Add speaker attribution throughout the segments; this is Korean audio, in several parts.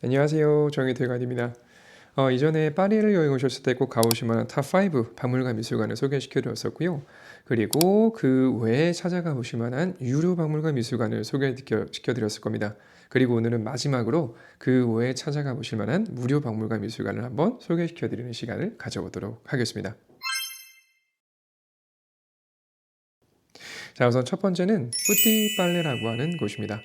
Speaker 1: 안녕하세요. 정의 대관입니다. 어, 이전에 파리를 여행 오셨을 때 꼭 가보실 만한 탑5 박물관 미술관을 소개시켜 드렸었고요. 그리고 그 외에 찾아가 보실 만한 유료 박물관 미술관을 소개시켜 드렸을 겁니다. 그리고 오늘은 마지막으로 그 외에 찾아가 보실 만한 무료 박물관 미술관을 한번 소개시켜 드리는 시간을 가져보도록 하겠습니다. 자, 우선 첫 번째는 뿌띠 빨레라고 하는 곳입니다.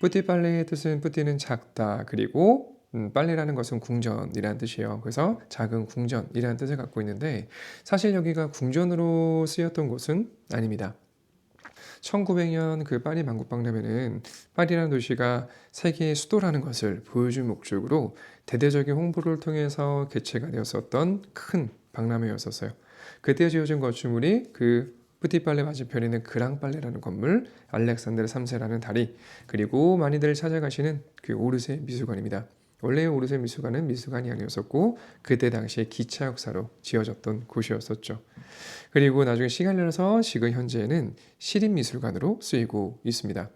Speaker 1: 뿌띠 빨레의 뜻은 뿌띠는 작다. 그리고 음, 빨래라는 것은 궁전이라는 뜻이에요. 그래서 작은 궁전이라는 뜻을 갖고 있는데 사실 여기가 궁전으로 쓰였던 곳은 아닙니다. 1900년 그 파리 만국박람회는 파리라는 도시가 세계의 수도라는 것을 보여준 목적으로 대대적인 홍보를 통해서 개최가 되었었던 큰 박람회였었어요. 그때 지어진 건축물이 그 뿌티빨레 맞은편에 있는 그랑빨레라는 건물, 알렉산드르 3세라는 다리, 그리고 많이들 찾아가시는 그 오르세 미술관입니다. 원래 오르세 미술관은 미술관이 아니었었고 그때 당시에 기차 역사로 지어졌던 곳이었었죠. 그리고 나중에 시간을 내서 지금 현재는 시립미술관으로 쓰이고 있습니다.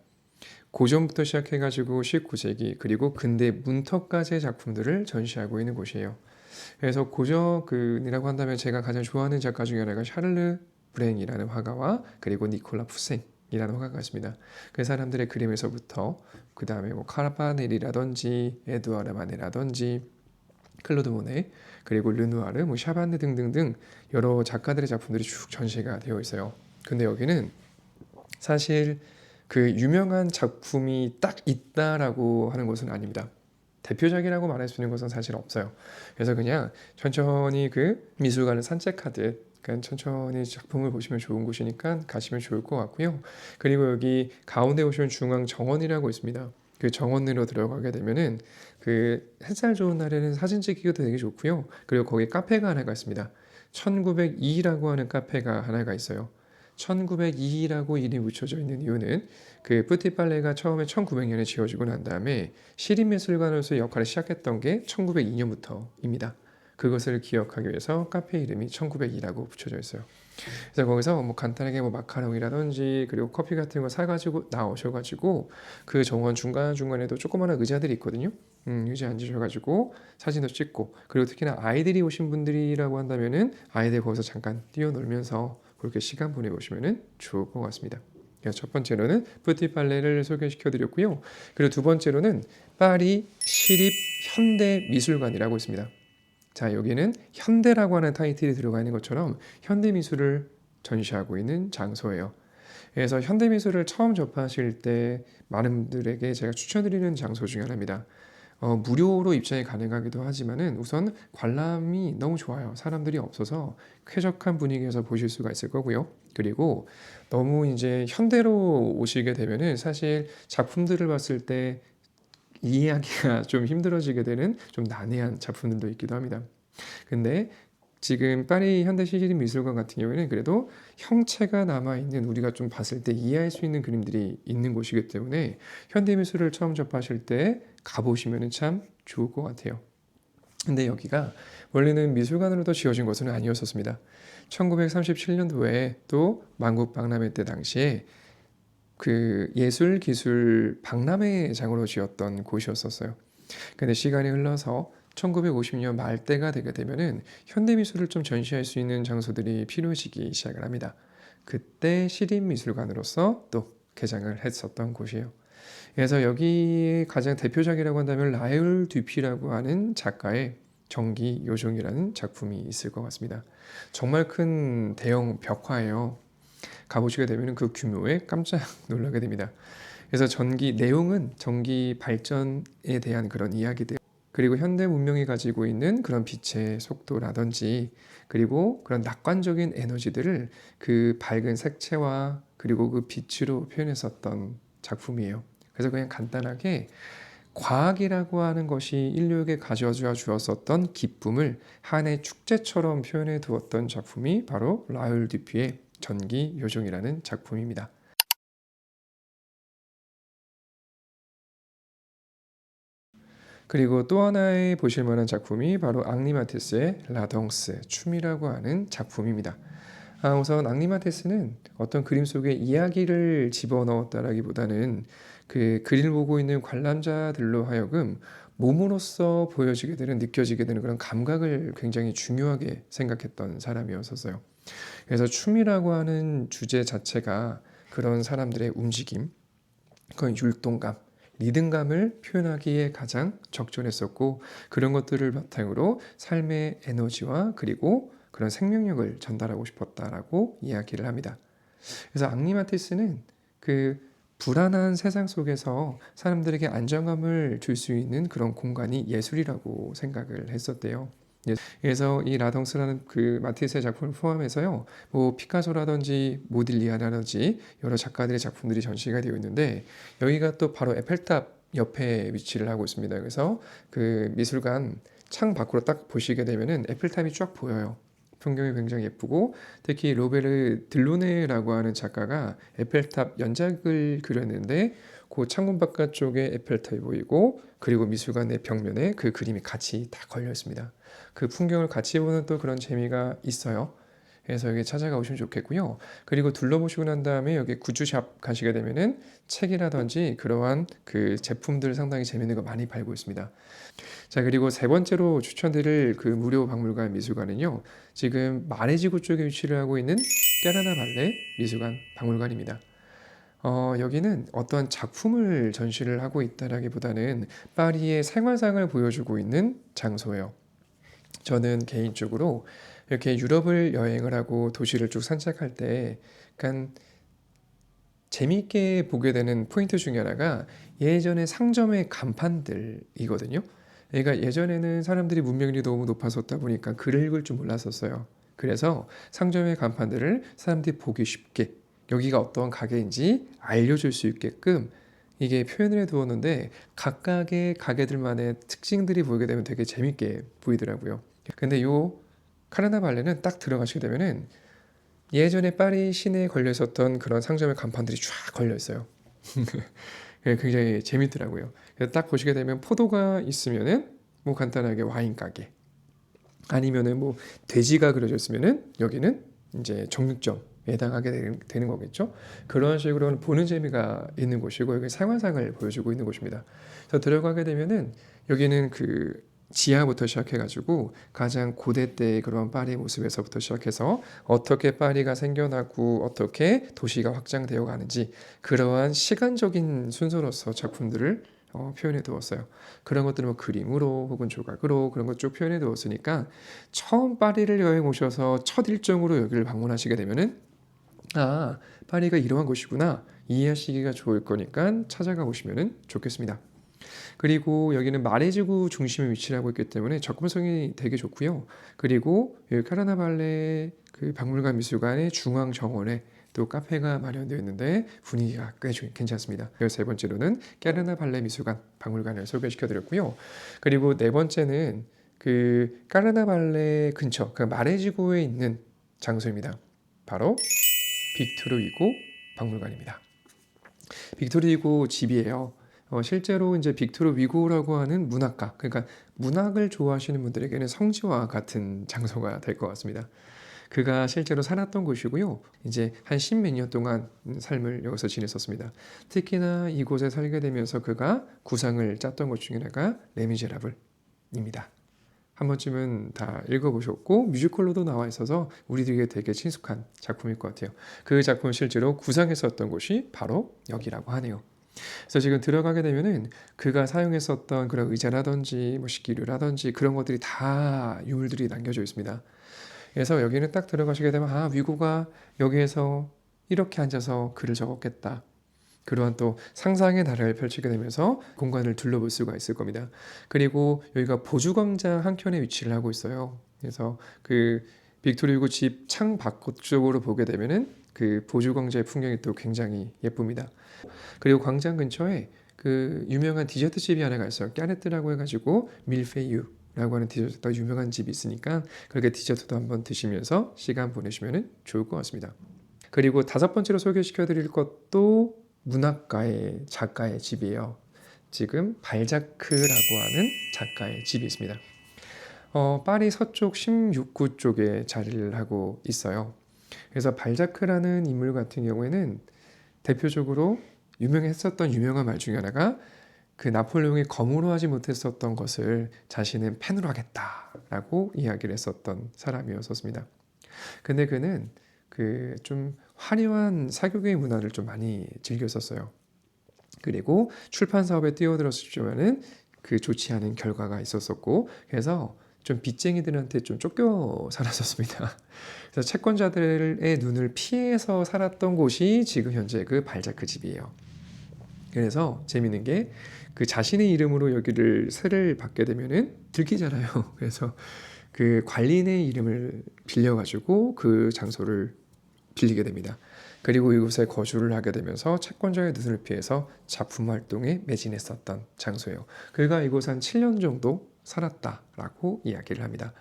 Speaker 1: 고전부터 시작해가지고 19세기 그리고 근대 문턱까지의 작품들을 전시하고 있는 곳이에요. 그래서 고전이라고 한다면 제가 가장 좋아하는 작가 중에 하나가 샤를르 브랭이라는 화가와 그리고 니콜라 푸생이라는 화가가 있습니다. 그 사람들의 그림에서부터 그 다음에 뭐 카라파넬이라든지 에두아르 마네라든지 클로드 모네 그리고 르누아르, 뭐 샤반느 등등등 여러 작가들의 작품들이 쭉 전시가 되어 있어요. 근데 여기는 사실 그 유명한 작품이 딱 있다라고 하는 것은 아닙니다. 대표작이라고 말할 수 있는 것은 사실 없어요. 그래서 그냥 천천히 그 미술관을 산책하듯 그러니까 천천히 작품을 보시면 좋은 곳이니까 가시면 좋을 것 같고요. 그리고 여기 가운데 보시면 중앙 정원이라고 있습니다. 그 정원으로 들어가게 되면은 그 햇살 좋은 날에는 사진 찍기도 되게 좋고요. 그리고 거기 카페가 하나가 있습니다. 1902라고 하는 카페가 하나가 있어요. 1902라고 이름이 붙여져 있는 이유는 그 뿌티빨레가 처음에 1900년에 지어지고 난 다음에 시립미술관으로서 역할을 시작했던 게 1902년부터입니다. 그것을 기억하기 위해서 카페 이름이 1902라고 붙여져 있어요. 그래서 거기서 뭐 간단하게 뭐 마카롱이라든지 그리고 커피 같은 거 사가지고 나오셔가지고 그 정원 중간 중간에도 조그마한 의자들이 있거든요. 음, 의자 앉으셔가지고 사진도 찍고 그리고 특히나 아이들이 오신 분들이라고 한다면은 아이들 거기서 잠깐 뛰어놀면서 그렇게 시간 보내보시면은 좋을 것 같습니다. 첫 번째로는 뿌티 빨레를 소개시켜 드렸고요. 그리고 두 번째로는 파리 시립 현대 미술관이라고 있습니다. 자, 여기는 현대라고 하는 타이틀이 들어가 있는 것처럼 현대 미술을 전시하고 있는 장소예요. 그래서 현대 미술을 처음 접하실 때 많은 분들에게 제가 추천드리는 장소 중에 하나입니다. 어, 무료로 입장이 가능하기도 하지만은 우선 관람이 너무 좋아요. 사람들이 없어서 쾌적한 분위기에서 보실 수가 있을 거고요. 그리고 너무 이제 현대로 오시게 되면은 사실 작품들을 봤을 때 이해하기가 좀 힘들어지게 되는 좀 난해한 작품들도 있기도 합니다. 근데 지금 파리 현대 시리즈 미술관 같은 경우에는 그래도 형체가 남아 있는 우리가 좀 봤을 때 이해할 수 있는 그림들이 있는 곳이기 때문에 현대 미술을 처음 접하실 때 가보시면 참 좋을 것 같아요. 근데 여기가 원래는 미술관으로도 지어진 것은 아니었었습니다. 1937년도에 또 만국 박람회 때 당시에 그 예술 기술 박람회장으로 지었던 곳이었었어요. 근데 시간이 흘러서 1950년 말때가 되게 되면은 현대 미술을 좀 전시할 수 있는 장소들이 필요해지기 시작을 합니다. 그때 시립미술관으로서 또 개장을 했었던 곳이에요. 그래서 여기 가장 대표작이라고 한다면 라이올 듀피라고 하는 작가의 전기 요정이라는 작품이 있을 것 같습니다. 정말 큰 대형 벽화예요. 가보시게 되면 그 규모에 깜짝 놀라게 됩니다. 그래서 전기 내용은 전기 발전에 대한 그런 이야기들 그리고 현대 문명이 가지고 있는 그런 빛의 속도라든지 그리고 그런 낙관적인 에너지들을 그 밝은 색채와 그리고 그 빛으로 표현했었던 작품이에요. 그래서 그냥 간단하게 과학이라고 하는 것이 인류에게 가져다 주었었던 기쁨을 한해 축제처럼 표현해 두었던 작품이 바로 라울 듀피의 전기 요정이라는 작품입니다. 그리고 또 하나의 보실 만한 작품이 바로 앙리마테스의 라덩스 춤이라고 하는 작품입니다. 아, 우선 앙리마테스는 어떤 그림 속에 이야기를 집어넣었다라기보다는 그 그림을 보고 있는 관람자들로 하여금 몸으로써 보여지게 되는 느껴지게 되는 그런 감각을 굉장히 중요하게 생각했던 사람이었었어요. 그래서 춤이라고 하는 주제 자체가 그런 사람들의 움직임, 그런 율동감, 리듬감을 표현하기에 가장 적절했었고 그런 것들을 바탕으로 삶의 에너지와 그리고 그런 생명력을 전달하고 싶었다라고 이야기를 합니다. 그래서 앙리마티스는 그 불안한 세상 속에서 사람들에게 안정감을 줄 수 있는 그런 공간이 예술이라고 생각을 했었대요. 예, 그래서 이 라덩스라는 그 마티스의 작품을 포함해서요, 뭐 피카소라든지 모딜리아라든지 여러 작가들의 작품들이 전시가 되어 있는데 여기가 또 바로 에펠탑 옆에 위치를 하고 있습니다. 그래서 그 미술관 창 밖으로 딱 보시게 되면은 에펠탑이 쫙 보여요. 풍경이 굉장히 예쁘고 특히 로베르 들로네라고 하는 작가가 에펠탑 연작을 그렸는데 그 창문 바깥쪽에 에펠탑이 보이고 그리고 미술관의 벽면에 그 그림이 같이 다 걸려 있습니다. 그 풍경을 같이 보는 또 그런 재미가 있어요. 그래서 여기 찾아가 보시면 좋겠고요. 그리고 둘러보시고 난 다음에 여기 굿즈샵 가시게 되면은 책이라든지 그러한 그 제품들 상당히 재밌는 거 많이 팔고 있습니다. 자, 그리고 세 번째로 추천드릴 그 무료 박물관 미술관은요. 지금 마레지구 쪽에 위치를 하고 있는 까라나 발레 미술관 박물관입니다. 어, 여기는 어떤 작품을 전시를 하고 있다라기보다는 파리의 생활상을 보여주고 있는 장소예요. 저는 개인적으로 이렇게 유럽을 여행을 하고 도시를 쭉 산책할 때 약간 재미있게 보게 되는 포인트 중에 하나가 예전의 상점의 간판들이거든요. 그러니까 예전에는 사람들이 문명률이 너무 높아졌다 보니까 글을 읽을 줄 몰랐었어요. 그래서 상점의 간판들을 사람들이 보기 쉽게 여기가 어떤 가게인지 알려줄 수 있게끔 이게 표현을 해 두었는데 각각의 가게들만의 특징들이 보이게 되면 되게 재밌게 보이더라고요. 근데 요 카르나 발레는 딱 들어가시게 되면은 예전에 파리 시내에 걸려 있었던 그런 상점의 간판들이 쫙 걸려 있어요. 굉장히 재밌더라고요. 딱 보시게 되면 포도가 있으면은 뭐 간단하게 와인 가게 아니면은 뭐 돼지가 그려져 있으면은 여기는 이제 정육점 해당하게 되는 거겠죠. 그런 식으로 보는 재미가 있는 곳이고 여기 생활상을 보여주고 있는 곳입니다. 더 들어가게 되면은 여기는 그 지하부터 시작해가지고 가장 고대 때의 그런 파리 모습에서부터 시작해서 어떻게 파리가 생겨나고 어떻게 도시가 확장되어 가는지 그러한 시간적인 순서로서 작품들을 어, 표현해 두었어요. 그런 것들은 뭐 그림으로 혹은 조각으로 그런 것 쭉 표현해 두었으니까 처음 파리를 여행 오셔서 첫 일정으로 여기를 방문하시게 되면은 아 파리가 이러한 곳이구나 이해하시기가 좋을 거니까 찾아가 보시면 좋겠습니다. 그리고 여기는 마레지구 중심에 위치를 하고 있기 때문에 접근성이 되게 좋고요. 그리고 여기 카르나발레 그 박물관 미술관의 중앙 정원에 또 카페가 마련되어 있는데 분위기가 꽤 괜찮습니다. 세 번째로는 까르나 발레 미술관 박물관을 소개시켜 드렸고요. 그리고 네 번째는 그 까르나 발레 근처 그 마레지구에 있는 장소입니다. 바로 빅토르 위고 박물관입니다. 빅토르 위고 집이에요. 어, 실제로 이제 빅토르 위고라고 하는 문학가, 그러니까 문학을 좋아하시는 분들에게는 성지와 같은 장소가 될 것 같습니다. 그가 실제로 살았던 곳이고요. 이제 한 십몇 년 동안 삶을 여기서 지냈었습니다. 특히나 이곳에 살게 되면서 그가 구상을 짰던 것 중에 하나가 레미제라블입니다. 한 번쯤은 다 읽어보셨고 뮤지컬로도 나와 있어서 우리들에게 되게 친숙한 작품일 것 같아요. 그 작품 실제로 구상했었던 곳이 바로 여기라고 하네요. 그래서 지금 들어가게 되면은 그가 사용했었던 그런 의자라든지 뭐 식기류라든지 그런 것들이 다 유물들이 남겨져 있습니다. 그래서 여기는 딱 들어가시게 되면 아 위고가 여기에서 이렇게 앉아서 글을 적었겠다. 그러한 또 상상의 나라를 펼치게 되면서 공간을 둘러볼 수가 있을 겁니다. 그리고 여기가 보주광장 한켠에 위치를 하고 있어요. 그래서 그 빅토리 유고 집창 바깥 쪽으로 보게 되면은 그 보주광장의 풍경이 또 굉장히 예쁩니다. 그리고 광장 근처에 그 유명한 디저트 집이 하나가 있어요. 까네트라고 해가지고 밀페유 라고 하는 디저트가 유명한 집이 있으니까 그렇게 디저트도 한번 드시면서 시간 보내시면 좋을 것 같습니다. 그리고 다섯 번째로 소개시켜 드릴 것도 문학가의 작가의 집이에요. 지금 발자크라고 하는 작가의 집이 있습니다. 어, 파리 서쪽 16구 쪽에 자리를 하고 있어요. 그래서 발자크라는 인물 같은 경우에는 대표적으로 유명했었던 유명한 말 중에 하나가 그 나폴레옹이 검으로 하지 못했었던 것을 자신은 펜으로 하겠다라고 이야기를 했었던 사람이었었습니다. 근데 그는 그 좀 화려한 사교계의 문화를 좀 많이 즐겼었어요. 그리고 출판 사업에 뛰어들었지만은 그 좋지 않은 결과가 있었었고 그래서 좀 빚쟁이들한테 좀 쫓겨 살았었습니다. 그래서 채권자들의 눈을 피해서 살았던 곳이 지금 현재 그 발자크 집이에요. 그래서 재밌는 게 그 자신의 이름으로 여기를 세를 받게 되면은 들키잖아요. 그래서 그 관리인의 이름을 빌려가지고 그 장소를 빌리게 됩니다. 그리고 이곳에 거주를 하게 되면서 채권자의 눈을 피해서 작품 활동에 매진했었던 장소예요. 그가 이곳 한 7년 정도 살았다라고 이야기를 합니다.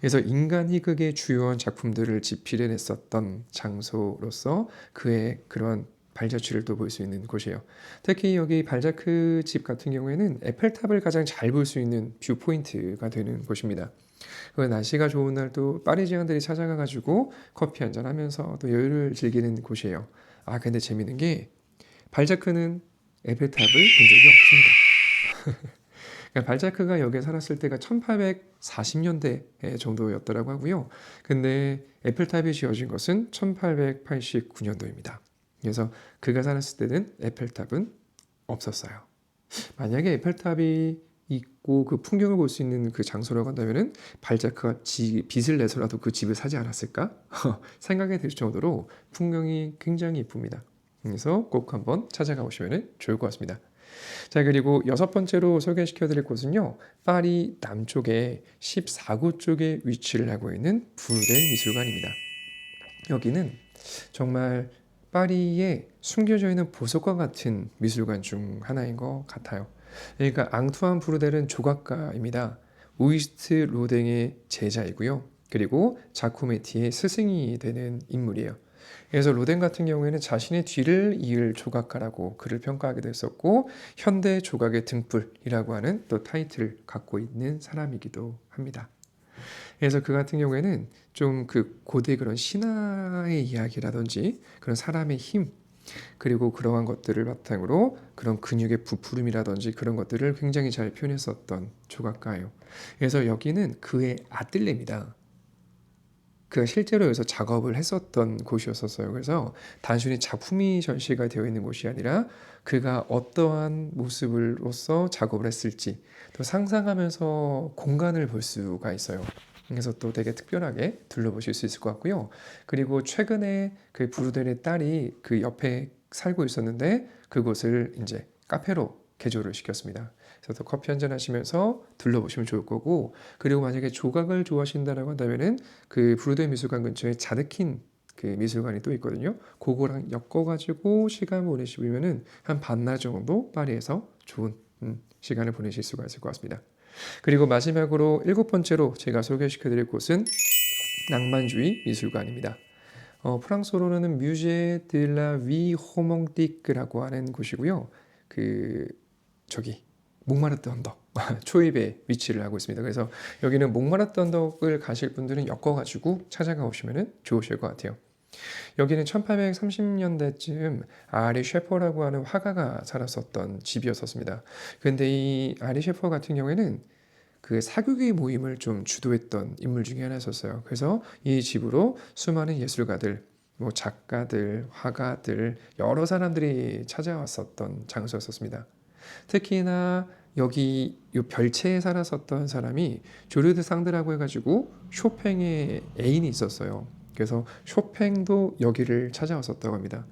Speaker 1: 그래서 인간 희극의 주요한 작품들을 집필해냈었던 장소로서 그의 그런 발자취를 또 볼 수 있는 곳이에요. 특히 여기 발자크 집 같은 경우에는 에펠탑을 가장 잘 볼 수 있는 뷰 포인트가 되는 곳입니다. 그 날씨가 좋은 날또 파리지안들이 찾아가 가지고 커피 한잔 하면서 또 여유를 즐기는 곳이에요. 아 근데 재밌는 게 발자크는 에펠탑을 본 적이 없습니다. 그러니까 발자크가 여기에 살았을 때가 1840년대 정도였더라고 하고요. 근데 에펠탑이 지어진 것은 1889년도입니다. 그래서 그가 살았을 때는 에펠탑은 없었어요. 만약에 에펠탑이 있고 그 풍경을 볼 수 있는 그 장소라고 한다면은 발자크가 지, 빚을 내서라도 그 집을 사지 않았을까 생각이 들 정도로 풍경이 굉장히 이쁩니다. 그래서 꼭 한번 찾아가 보시면 좋을 것 같습니다. 자 그리고 여섯 번째로 소개시켜 드릴 곳은요 파리 남쪽에 14구 쪽에 위치를 하고 있는 부르데 미술관입니다. 여기는 정말 파리에 숨겨져 있는 보석과 같은 미술관 중 하나인 것 같아요. 그러니까 앙투안 브루델은 조각가입니다. 우이스트 로댕의 제자이고요. 그리고 자쿠메티의 스승이 되는 인물이에요. 그래서 로댕 같은 경우에는 자신의 뒤를 이을 조각가라고 그를 평가하게 됐었고 현대 조각의 등불이라고 하는 또 타이틀을 갖고 있는 사람이기도 합니다. 그래서 그 같은 경우에는 좀 그 고대 그런 신화의 이야기라든지 그런 사람의 힘 그리고 그러한 것들을 바탕으로 그런 근육의 부푸름이라든지 그런 것들을 굉장히 잘 표현했었던 조각가예요. 그래서 여기는 그의 아뜰레입니다. 그가 실제로 여기서 작업을 했었던 곳이었었어요. 그래서 단순히 작품이 전시가 되어 있는 곳이 아니라 그가 어떠한 모습으로서 작업을 했을지 또 상상하면서 공간을 볼 수가 있어요. 그래서 또 되게 특별하게 둘러보실 수 있을 것 같고요. 그리고 최근에 그 부르델의 딸이 그 옆에 살고 있었는데 그곳을 이제 카페로 개조를 시켰습니다. 그래서 또 커피 한 잔 하시면서 둘러보시면 좋을 거고 그리고 만약에 조각을 좋아하신다라고 한다면은 그 부르델 미술관 근처에 자드킨 그 미술관이 또 있거든요. 그거랑 엮어가지고 시간 보내시면은 한 반날 정도 파리에서 좋은 음, 시간을 보내실 수가 있을 것 같습니다. 그리고 마지막으로 일곱 번째로 제가 소개시켜 드릴 곳은 낭만주의 미술관입니다. 어, 프랑스어로는 뮤제 드라 위 호몽띠크라고 하는 곳이고요. 그 저기 몽마르트 언덕 초입에 위치를 하고 있습니다. 그래서 여기는 몽마르트 언덕을 가실 분들은 엮어가지고 찾아가 보시면 좋으실 것 같아요. 여기는 1830년대쯤 아리 셰퍼라고 하는 화가가 살았었던 집이었었습니다. 근데 이 아리 셰퍼 같은 경우에는 그 사교계 모임을 좀 주도했던 인물 중에 하나였었어요. 그래서 이 집으로 수많은 예술가들, 뭐 작가들, 화가들, 여러 사람들이 찾아왔었던 장소였었습니다. 특히나 여기 이 별채에 살았었던 사람이 조르드 상드라고 해가지고 쇼팽의 애인이 있었어요. 그래서 쇼팽도 여기를 찾아왔었다고 합니다.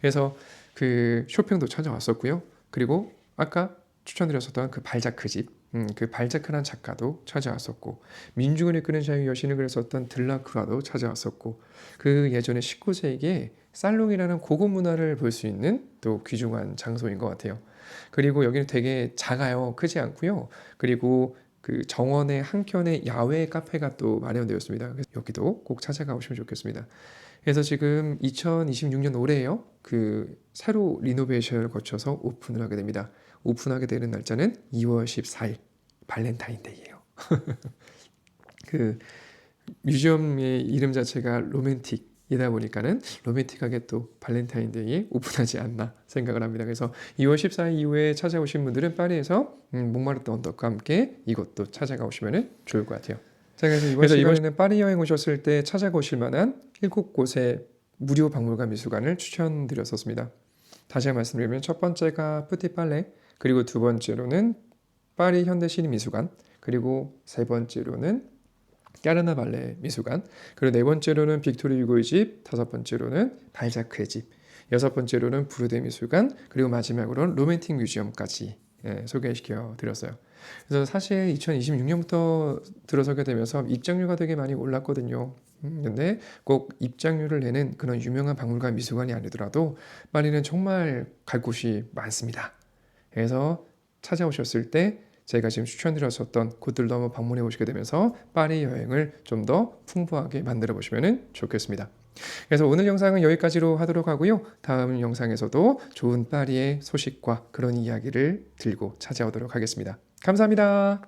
Speaker 1: 그래서 그 쇼팽도 찾아왔었고요. 그리고 아까 추천드렸었던 그 발자크 집, 음, 그 발자크란 작가도 찾아왔었고 민중을 이끄는 자유 여신을 그렸었던 들라크라도 찾아왔었고 그 예전에 19세기에 살롱이라는 고급 문화를 볼 수 있는 또 귀중한 장소인 것 같아요. 그리고 여기는 되게 작아요. 크지 않고요. 그리고 그 정원의 한켠에 야외 카페가 또 마련되었습니다. 그래서 여기도 꼭 찾아가 보시면 좋겠습니다. 그래서 지금 2026년 올해에요. 그 새로 리노베이션을 거쳐서 오픈을 하게 됩니다. 오픈하게 되는 날짜는 2월 14일 발렌타인데이예요. 그 뮤지엄의 이름 자체가 로맨틱 이다 보니까는 로맨틱하게 또 발렌타인데이에 오픈하지 않나 생각을 합니다. 그래서 2월 14일 이후에 찾아오신 분들은 파리에서 음, 몽마르트 언덕과 함께 이곳도 찾아가 오시면 좋을 것 같아요. 자, 그래서 이번
Speaker 2: 그래서 이번
Speaker 1: 시간에는 파리 여행 오셨을 때 찾아보실 만한 일곱 곳의 무료 박물관 미술관을 추천드렸었습니다. 다시 말씀드리면 첫 번째가 푸티팔레, 그리고 두 번째로는 파리 현대시립미술관, 그리고 세 번째로는 까르나 발레 미술관, 그리고 네 번째로는 빅토리 유고의 집, 다섯 번째로는 발자크의 집, 여섯 번째로는 부르데 미술관, 그리고 마지막으로는 로맨틱 뮤지엄까지 예, 소개시켜 드렸어요. 그래서 사실 2026년부터 들어서게 되면서 입장료가 되게 많이 올랐거든요. 음, 근데 꼭 입장료를 내는 그런 유명한 박물관 미술관이 아니더라도 파리는 정말 갈 곳이 많습니다. 그래서 찾아오셨을 때 제가 지금 추천드렸었던 곳들도 한번 방문해 보시게 되면서 파리 여행을 좀 더 풍부하게 만들어 보시면 좋겠습니다. 그래서 오늘 영상은 여기까지로 하도록 하고요. 다음 영상에서도 좋은 파리의 소식과 그런 이야기를 들고 찾아오도록 하겠습니다. 감사합니다.